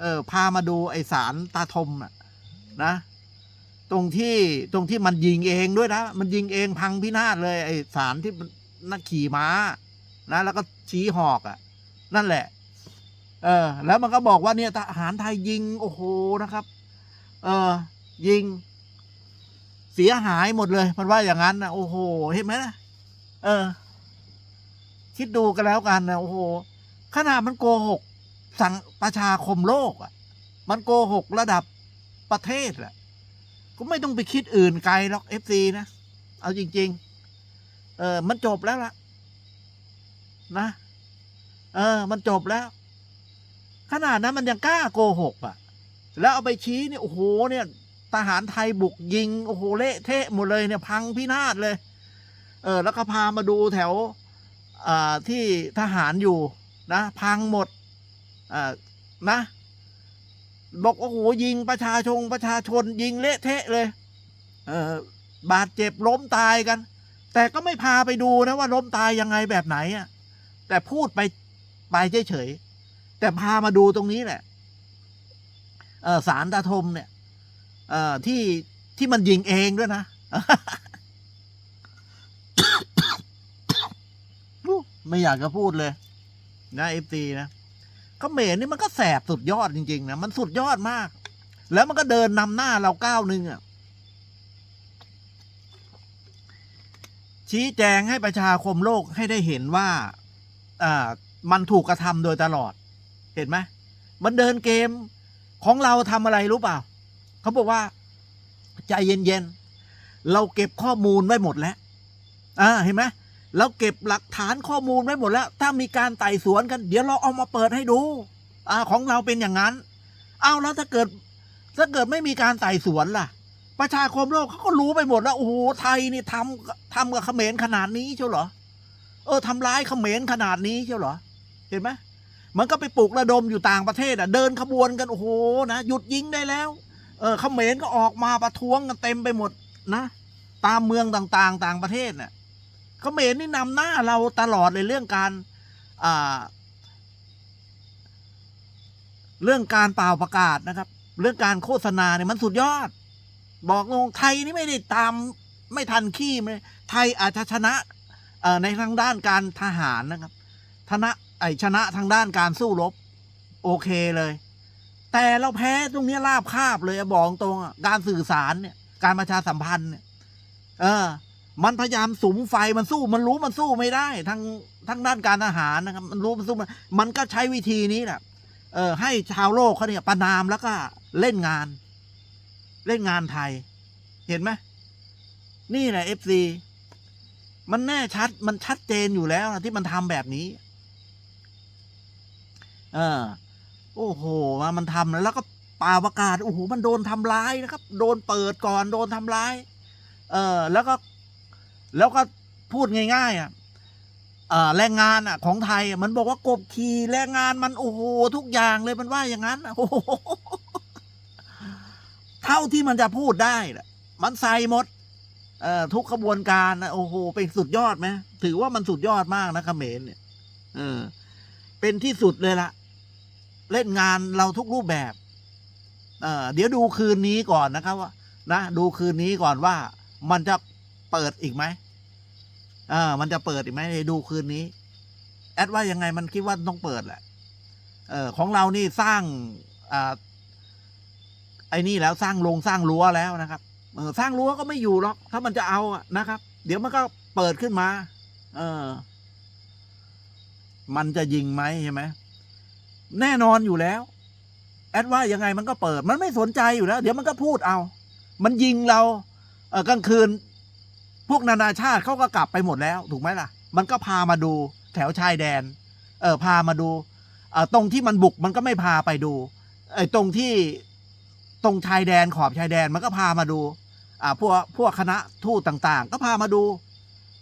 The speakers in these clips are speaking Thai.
เออพามาดูไอสารตาทมน่ะนะ ตรงที่ตรงที่มันยิงเองด้วยนะ มันยิงเองพังพินาศเลย ไอสารที่นนักขี่ม้า นะ แล้วก็ชี้หอกอะ่ะ นั่นแหละ เออ แล้วมันก็บอกว่าเนี่ยทหารไทยยิง โอ้โหนะครับ เออ ยิง เสียหายหมดเลย มันว่าอย่างนั้นนะโอ้โห เห็นไหมนะเออ คิดดูกันแล้วกันนะโอ้โหขนาดมันโกหก สั่งประชาคมโลกอะ่ะ มันโกหกระดับประเทศแหละก็ไม่ต้องไปคิดอื่นไกลหรอกเอฟซีนะ เอาจริง ๆ เออ มันจบแล้วล่ะ นะ เออ มันจบแล้ว ขนาดนั้นมันยังกล้าโกหกอะ แล้วเอาไปชี้เนี่ยโอ้โหเนี่ยทหารไทยบุกยิง โอ้โหเละเทะหมดเลยเนี่ยพังพินาศเลย เออ แล้วก็พามาดูแถวอ่าที่ทหารอยู่นะ พังหมด อ่านะ บอกโอ้โหยิงประชาชนประชาชนยิงเละเทะเลย เออบาดเจ็บล้มตายกัน แต่ก็ไม่พาไปดูนะว่าล้มตายยังไงแบบไหนอะ แต่พูดไปไปเฉยๆแต่พามาดูตรงนี้แหละสารตาทมเนี่ยที่ที่มันยิงเองด้วยนะไม่อยากจะพูดเลย นะเอฟซีนะ เขมรนี่มันก็แสบสุดยอดจริงๆนะมันสุดยอดมาก แล้วมันก็เดินนำหน้าเราก้าวหนึ่งอะชี้แจงให้ประชาคมโลกให้ได้เห็นว่าอ่ามันถูกกระทำโดยตลอด เห็นไหมมันเดินเกมของเราทำอะไรรู้เปล่าเขาบอกว่า ใจเย็นๆเราเก็บข้อมูลไว้หมดแล้วอ่าเห็นไหม เราเก็บหลักฐานข้อมูลไว้หมดแล้ว ถ้ามีการไต่สวนกัน เดี๋ยวเราเอามาเปิดให้ดูอ่าของเราเป็นอย่างนั้น เอาแล้วถ้าเกิด ถ้าเกิดไม่มีการไต่สวนล่ะ ประชาคมโลกเขาก็รู้ไปหมดแล้วโอ้โหไทยนี่ทำทำกับเขมรขนาดนี้เชียวเหรอเออทำร้ายเขมรขนาดนี้เชียวเหรอ เห็นไหมมันก็ไปปลุกระดมอยู่ต่างประเทศอะเดินขบวนกันโอ้โหนะหยุดยิงได้แล้ว เออเขมรก็ออกมาประท้วงกันเต็มไปหมดนะ ตามเมืองต่างๆ ต่างประเทศเนี่ยเขมรนี่นำหน้าเราตลอดเลยเรื่องการเรื่องการเป่าประกาศนะครับ เรื่องการโฆษณาเนี่ยมันสุดยอด บอกลงไทยนี่ไม่ได้ตามไม่ทันขี้เลยไทยอาจจะชนะในทางด้านการทหารนะครับชนะไอชนะทางด้านการสู้รบ โอเคเลย แต่เราแพ้ตรงนี้ราบคาบเลยบอกตรงการสื่อสารเนี่ย การประชาสัมพันธ์เนี่ย เออ มันพยายามสุมไฟมันสู้ มันรู้มันสู้ไม่ได้ทางทางด้านการทหารนะครับ มันรู้มันสู้มันมันก็ใช้วิธีนี้แหละเออให้ชาวโลกเขาเนี่ยประนามแล้วก็เล่นงาน เล่นงานไทย เห็นไหมนี่แหละเอฟซีมันแน่ชัดมันชัดเจนอยู่แล้วนะที่มันทำแบบนี้ เออ โอ้โหมามันทำแล้วก็ป่าประกาศโอ้โหมันโดนทำร้ายนะครับ โดนเปิดก่อนโดนทำร้าย เออ แล้วก็ แล้วก็พูดง่ายๆอะเอ่อแรงงานอะ ของไทยมันบอกว่ากบขี่แรงงานมันโอ้โหทุกอย่างเลยมันว่าอย่างนั้นอะโอ้โหเท่าที่มันจะพูดได้มันใส่หมดทุกขบวนการนะโอ้โห เป็นสุดยอดไหมถือว่ามันสุดยอดมากนะเขมรเนี่ยเออ เป็นที่สุดเลยละเล่นงานเราทุกรูปแบบ เเดี๋ยวดูคืนนี้ก่อนนะครับว่านะดูคืนนี้ก่อนว่ามันจะ เปิดอีกไหมเออมันจะเปิดอีกไหมดูคืนนี้ แอดว่ายังไงมันคิดว่าต้องเปิดแหละ เออของเรานี่สร้างอ่าไอ้นี่แล้วสร้างโรงสร้างรั้วแล้วนะครับ เออสร้างรั้วก็ไม่อยู่หรอก ถ้ามันจะเอาอะนะครับ เดี๋ยวมันก็เปิดขึ้นมา เออ มันจะยิงไหมใช่ไหมแน่นอนอยู่แล้ว แอดว่ายังไงมันก็เปิด มันไม่สนใจอยู่แล้ว เดี๋ยวมันก็พูดเอา มันยิงเรา เออกลางคืน พวกนานาชาติเขาก็กลับไปหมดแล้ว ถูกไหมล่ะ มันก็พามาดูแถวชายแดน เออพามาดูเออตรงที่มันบุกมันก็ไม่พาไปดูไอ้ตรงที่ตรงชายแดนขอบชายแดนมันก็พามาดูอ่าพวกพวกคณะทูตต่าง ๆ ก็พามาดู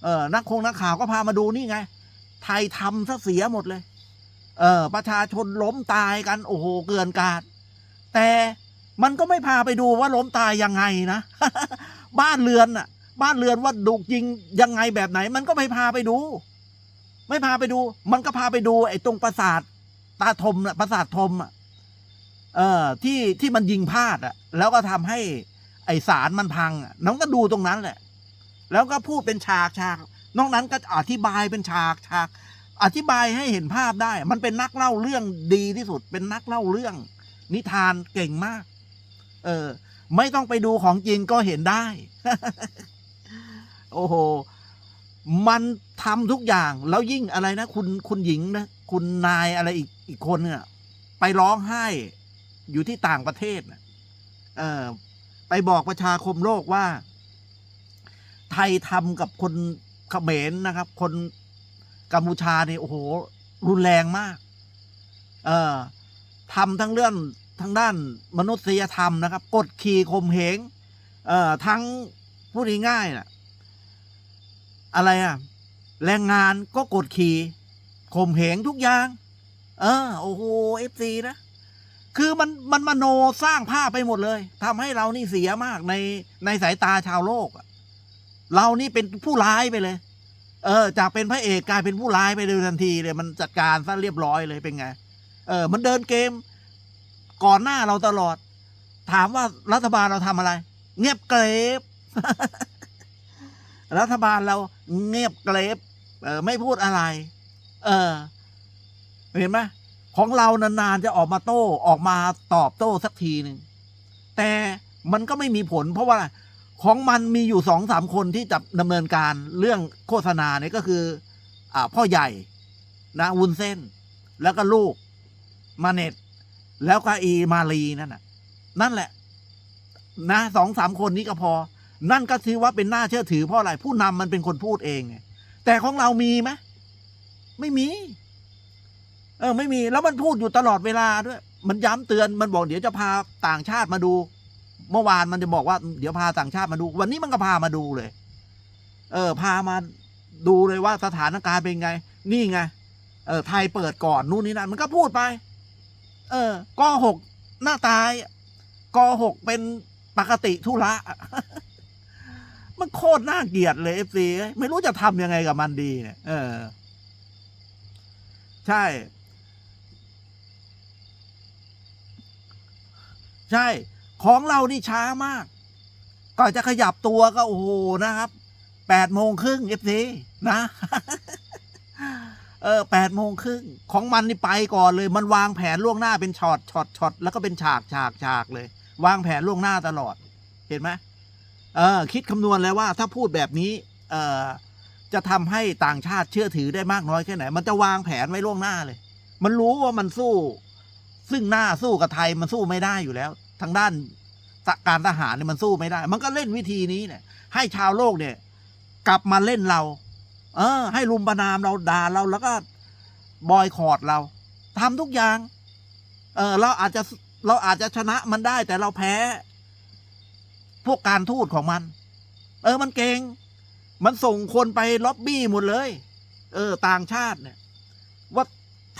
เออนักคงนักข่าวก็พามาดูนี่ไง ไทยทำซะเสียหมดเลย เออประชาชนล้มตายกันโอ้โหเกินกาดแต่มันก็ไม่พาไปดูว่าล้มตายยังไงนะ บ้านเรือนน่ะ บ้านเรือนว่าดุยิงยังไงแบบไหน มันก็ไม่พาไปดู ไม่พาไปดู มันก็พาไปดู ไอ้ตรงปราสาทตาทมน่ะปราสาททมอะเออที่ที่มันยิงพลาดอะ แล้วก็ทำให้ไอสารมันพังน้องก็ดูตรงนั้นแหละ แล้วก็พูดเป็นฉากฉากนอกนั้นก็อธิบายเป็นฉากฉากอธิบายให้เห็นภาพได้ มันเป็นนักเล่าเรื่องดีที่สุด เป็นนักเล่าเรื่อง นิทานเก่งมาก เออ ไม่ต้องไปดูของจริงก็เห็นได้ โอ้โห มันทำทุกอย่าง แล้วยิ่งอะไรนะ คุณคุณหญิงนะ คุณนายอะไรอีกอีกคนเนี่ยไปร้องไห้อยู่ที่ต่างประเทศนะเออไปบอกประชาคมโลกว่า ไทยทำกับคนเขมรนะครับ คนกัมพูชาเนี่ยโอ้โห รุนแรงมาก เออทำทั้งเรื่องทั้งด้านมนุษยธรรมนะครับ กดขี่ข่มเหงเอ่อทั้งพูดง่ายๆน่ะ อะไรอะแรงงานก็กดขี่ข่มเหงทุกอย่าง เออ โอ้โหเอฟซีนะ คือมันมันมโนสร้างภาพไปหมดเลยทำให้เรานี่เสียมากในในสายตาชาวโลกเรานี่เป็นผู้ร้ายไปเลย เออ จากเป็นพระเอกกลายเป็นผู้ร้ายไปเลยทันทีเลยมันจัดการซะเรียบร้อยเลยเป็นไง เออ มันเดินเกม ก่อนหน้าเราตลอด ถามว่ารัฐบาลเราทำอะไร เงียบเกรบ รัฐบาลเราเงียบเกรบเออไม่พูดอะไร เออ เห็นไหมของเรานานๆจะออกมาโต้ออกมาตอบโต้สักทีหนึ่งแต่มันก็ไม่มีผล เพราะว่าของมันมีอยู่สองสามคนที่จะดำเนินการเรื่องโฆษณาเนี่ยก็คืออพ่อใหญ่นะวุนเส้น แล้วก็ลูกมาเน็ต แล้วก็อีมาลีนั่นน่ะ นั่นแหละ นะสองสามคนนี้ก็พอ นั่นก็ถือว่าเป็นหน้าเชื่อถือเพราะอะไรผู้นำมันเป็นคนพูดเองไงแต่ของเรามีไหมไม่มี เออ ไม่มี แล้วมันพูดอยู่ตลอดเวลาด้วย มันย้ำเตือนมันบอกเดี๋ยวจะพาต่างชาติมาดู เมื่อวานมันจะบอกว่าเดี๋ยวพาต่างชาติมาดู วันนี้มันก็พามาดูเลย เออ พามาดูเลยว่าสถานการณ์เป็นไง นี่ไง เออ ไทยเปิดก่อนนู่นนี่นั่นมันก็พูดไป เออกหกหน้าตายกหกเป็นปกติทุระ มันโคตรน่าเกลียดเลยเอฟซีไม่รู้จะทำยังไงกับมันดีเนี่ยเออ ใช่ ใช่ ของเรานี่ช้ามาก ก่อนจะขยับตัวก็โอ้โหนะครับแปดโมงครึ่งเอฟซีนะ เออแปดโมงครึ่งของมันนี่ไปก่อนเลย มันวางแผนล่วงหน้าเป็นช็อตช็อตช็อตแล้วก็เป็นฉากฉากฉากเลย วางแผนล่วงหน้าตลอด เห็นไหม คิดคำนวณแล้วว่าถ้าพูดแบบนี้เออจะทำให้ต่างชาติเชื่อถือได้มากน้อยแค่ไหน มันจะวางแผนไว้ล่วงหน้าเลย มันรู้ว่ามันสู้ ซึ่งหน้าสู้กับไทยมันสู้ไม่ได้อยู่แล้ว ทางด้านการทหารเนี่ยมันสู้ไม่ได้ มันก็เล่นวิธีนี้เนี่ย ให้ชาวโลกเนี่ย กลับมาเล่นเรา เออ ให้ลุมประนามเราด่าเราแล้วก็บอยคอรดเราทำทุกอย่าง เออเราอาจจะเราอาจจะชนะมันได้แต่เราแพ้ พวกการทูตของมัน เออมันเก่ง มันส่งคนไปล็อบบี้หมดเลย เออ ต่างชาติเนี่ย ว่า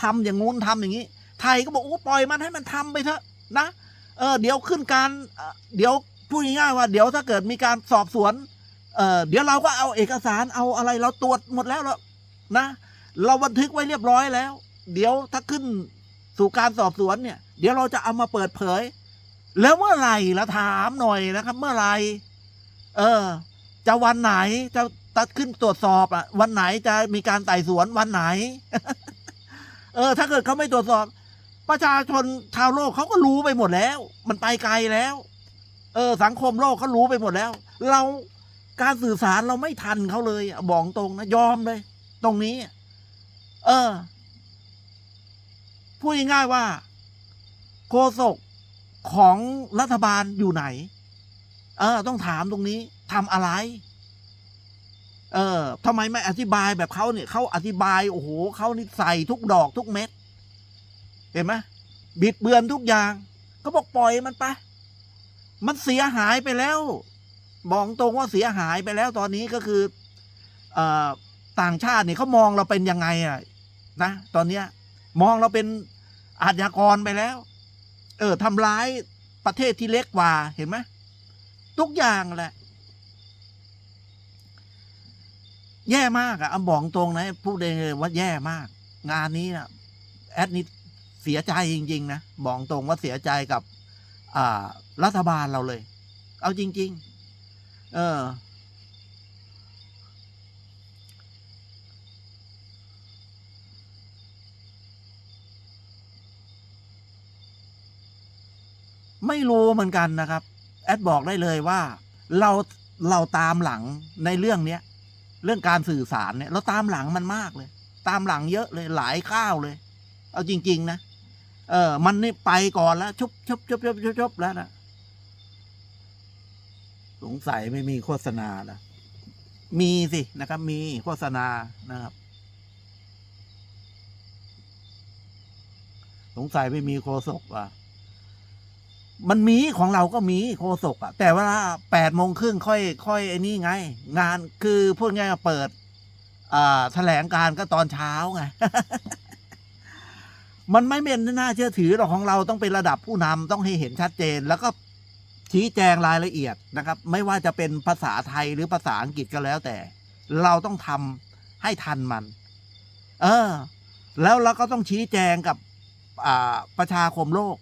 ทำอย่างงู้นทำอย่างนี้ ไทยก็บอกโอ้ปล่อยมันให้มันทำไปเถอะนะเออเดี๋ยวขึ้นการเอ่อเดี๋ยวพูดง่ายๆว่า เดี๋ยวถ้าเกิดมีการสอบสวนเออเดี๋ยวเราก็เอาเอกสารเอาอะไรเราตรวจหมดแล้วแล้วนะ เราบันทึกไว้เรียบร้อยแล้ว เดี๋ยวถ้าขึ้นสู่การสอบสวนเนี่ย เดี๋ยวเราจะเอามาเปิดเผย แล้วเมื่อไหร่ละถามหน่อยนะครับ เมื่อไหร่เออ จะวันไหนจะตัดขึ้นตรวจสอบอะวันไหนจะมีการไต่สวนวันไหน เออ ถ้าเกิดเขาไม่ตรวจสอบ ประชาชนชาวโลกเขาก็รู้ไปหมดแล้ว มันไปไกลแล้ว เออ สังคมโลกเขารู้ไปหมดแล้ว เราการสื่อสารเราไม่ทันเขาเลยบอกตรงนะยอมเลย ตรงนี้ เออพูดง่ายๆว่าโฆษก ของรัฐบาลอยู่ไหน เออ ต้องถามตรงนี้ทำอะไร เออทำไมไม่อธิบายแบบเขาเนี่ยเขาอธิบาย โอ้โหเขานี่ใส่ทุกดอกทุกเม็ด เห็นไหมบิดเบือนทุกอย่าง ก็บอกปล่อยมันไป มันเสียหายไปแล้ว บอกตรงว่าเสียหายไปแล้วตอนนี้ก็คือเออต่างชาติเนี่ยเขามองเราเป็นยังไงอะนะ ตอนเนี้ย มองเราเป็นอาชญากรไปแล้ว เออทำร้ายประเทศที่เล็กกว่าเห็นไหมทุกอย่างแหละ แย่มากอะอำบอกตรงนะพูดเลยว่าแย่มาก งานนี้นะแอดนี่เสียใจจริง ๆ นะบอกตรงว่าเสียใจกับ อ่า รัฐบาลเราเลย เอาจริง ๆ เออ ไม่รู้เหมือนกันนะครับ แอดบอกได้เลยว่า เราเราตามหลังในเรื่องเนี้ยเรื่องการสื่อสารเนี่ย เราตามหลังมันมากเลย ตามหลังเยอะเลยหลายข้าวเลย เอาจริง ๆ นะเออ มันนี่ไปก่อนแล้วชุบชุบชุบชุบชุบชุบแล้วนะสงสัยไม่มีโฆษณานะมีสินะครับ มีโฆษณานะครับ สงสัยไม่มีโฆษกอะ มันมีของเราก็มีโฆษกอะแต่เวลาแปดโมงครึ่งค่อย ค่อยไอ้นี่ไง งานคือพูดง่ายๆเปิดอ่าแถลงการก็ตอนเช้าไง มันไม่เป็นน่าเชื่อถือหรอกของเราต้องเป็นระดับผู้นำต้องให้เห็นชัดเจน แล้วก็ชี้แจงรายละเอียดนะครับ ไม่ว่าจะเป็นภาษาไทยหรือภาษาอังกฤษก็แล้วแต่ เราต้องทำให้ทันมัน เออ แล้วเราก็ต้องชี้แจงกับอ่าประชาคมโลก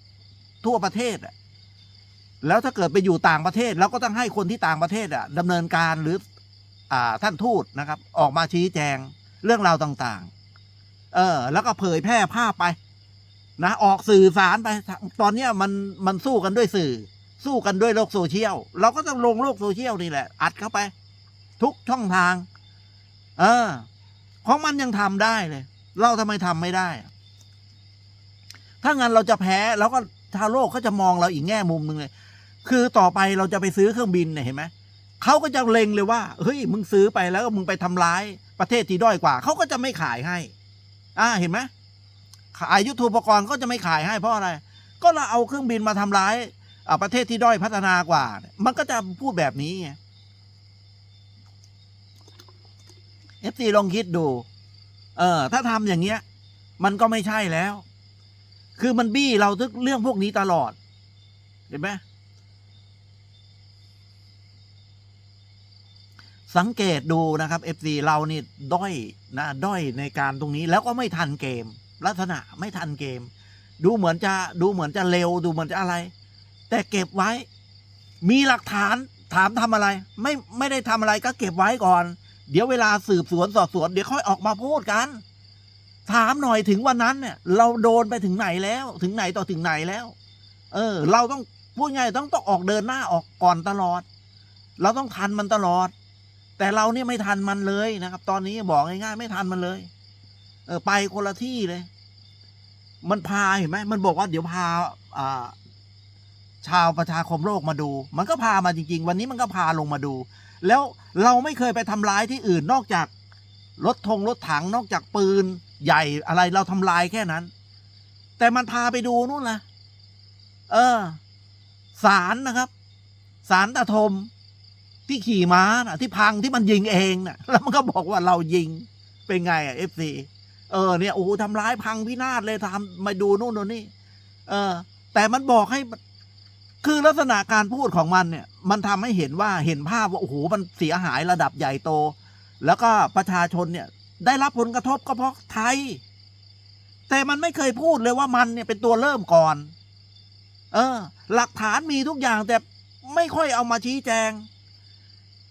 ทั่วประเทศอะ แล้วถ้าเกิดไปอยู่ต่างประเทศเราก็ต้องให้คนที่ต่างประเทศอะดำเนินการหรืออท่านทูตนะครับ ออกมาชี้แจงเรื่องราวต่างๆ เออ แล้วก็เผยแพร่ภาพไป นะ ออกสื่อสารไป ตอนเนี้ยมันมันสู้กันด้วยสื่อ สู้กันด้วยโลกโซเชียล เราก็ต้องลงโลกโซเชียลนี่แหละ อัดเข้าไป ทุกช่องทาง เออ ของมันยังทำได้เลย เราทำไมทำไม่ได้ ถ้างั้นเราจะแพ้แล้วก็ชาวโลกเขาจะมองเราอีกแง่มุมหนึ่งเลย คือต่อไปเราจะไปซื้อเครื่องบินเนี่ยเห็นไหมเขาก็จะเล็งเลยว่าเฮ้ยมึงซื้อไปแล้วมึงไปทำร้ายประเทศที่ด้อยกว่าเขาก็จะไม่ขายให้ อ่าเห็นไหมขายยุทโธปกรณ์ก็จะไม่ขายให้เพราะอะไร ก็เราเอาเครื่องบินมาทำร้ายประเทศที่ด้อยพัฒนากว่า มันก็จะพูดแบบนี้ไงเอฟซีลองคิดดู เออ ถ้าทำอย่างเงี้ย มันก็ไม่ใช่แล้ว คือมันบี้เราทุกเรื่องพวกนี้ตลอด เห็นไหม สังเกตดูนะครับ FC เรานี่ด้อยนะด้อยในการตรงนี้แล้วก็ไม่ทันเกม ลักษณะไม่ทันเกม ดูเหมือนจะดูเหมือนจะเร็วดูเหมือนจะอะไร แต่เก็บไว้ มีหลักฐานถามทำอะไร ไม่ไม่ได้ทำอะไรก็เก็บไว้ก่อน เดี๋ยวเวลาสืบสวนสอบสวนเดี๋ยวค่อยออกมาพูดกัน ถามหน่อยถึงวันนั้นเนี่ย เราโดนไปถึงไหนแล้ว ถึงไหนต่อถึงไหนแล้ว เออ เราต้องพูดง่ายต้องต้องออกเดินหน้าออกก่อนตลอด เราต้องทันมันตลอด แต่เราเนี่ยไม่ทันมันเลยนะครับ ตอนนี้บอกง่ายๆไม่ทันมันเลย เออไปคนละที่เลย มันพาเห็นไหมมันบอกว่าเดี๋ยวพาอ่าชาวประชาคมโลกมาดู มันก็พามาจริง ๆ วันนี้มันก็พาลงมาดู แล้วเราไม่เคยไปทำร้ายที่อื่นนอกจากรถธงรถถังนอกจากปืนใหญ่อะไรเราทำลายแค่นั้น แต่มันพาไปดูนู่นนะเออสารนะครับ สารตะทม ที่ขี่ม้านะที่พังที่มันยิงเองนะแล้วมันก็บอกว่าเรายิงเป็นไงอะเอฟซีเออเนี่ยโอ้โหทำร้ายพังพินาศเลยทำมาดูนู่นนู่นนี่ เออ แต่มันบอกให้คือลักษณะการพูดของมันเนี่ย มันทำให้เห็นว่าเห็นภาพว่าโอ้โหมันเสียหายระดับใหญ่โต แล้วก็ประชาชนเนี่ย ได้รับผลกระทบก็เพราะไทย แต่มันไม่เคยพูดเลยว่ามันเนี่ยเป็นตัวเริ่มก่อน เออ หลักฐานมีทุกอย่างแต่ไม่ค่อยเอามาชี้แจง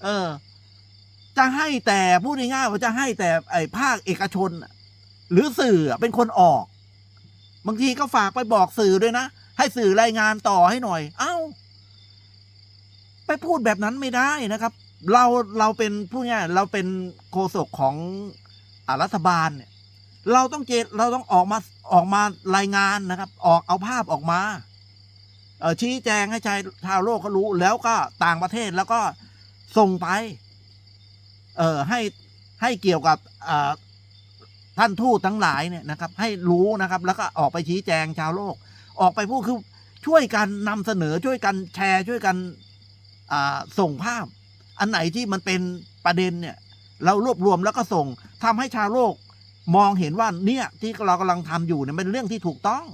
เออ จะให้แต่พูดง่ายๆว่าจะให้แต่ไอ้ภาคเอกชน หรือสื่อเป็นคนออก บางทีก็ฝากไปบอกสื่อด้วยนะ ให้สื่อรายงานต่อให้หน่อย เอ้า ไปพูดแบบนั้นไม่ได้นะครับ เราเราเป็นพูดง่ายเราเป็นโฆษกของอรัฐบาลเนี่ย เราต้องเจเราต้องออกมาออกมารายงานนะครับ ออกเอาภาพออกมาเอชี้แจงให้ชายชาวโลกเขารู้ แล้วก็ต่างประเทศแล้วก็ ส่งไป เออให้ให้เกี่ยวกับท่านทูตทั้งหลายเนี่ยนะครับ ให้รู้นะครับ แล้วก็ออกไปชี้แจงชาวโลก ออกไปพูดคือช่วยกันนำเสนอช่วยกันแชร์ช่วยกันส่งภาพ อันไหนที่มันเป็นประเด็นเนี่ย เรารวบรวมแล้วก็ส่งทำให้ชาวโลกมองเห็นว่าเนี่ยที่เรากำลังทำอยู่เนี่ยเป็นเรื่องที่ถูกต้อง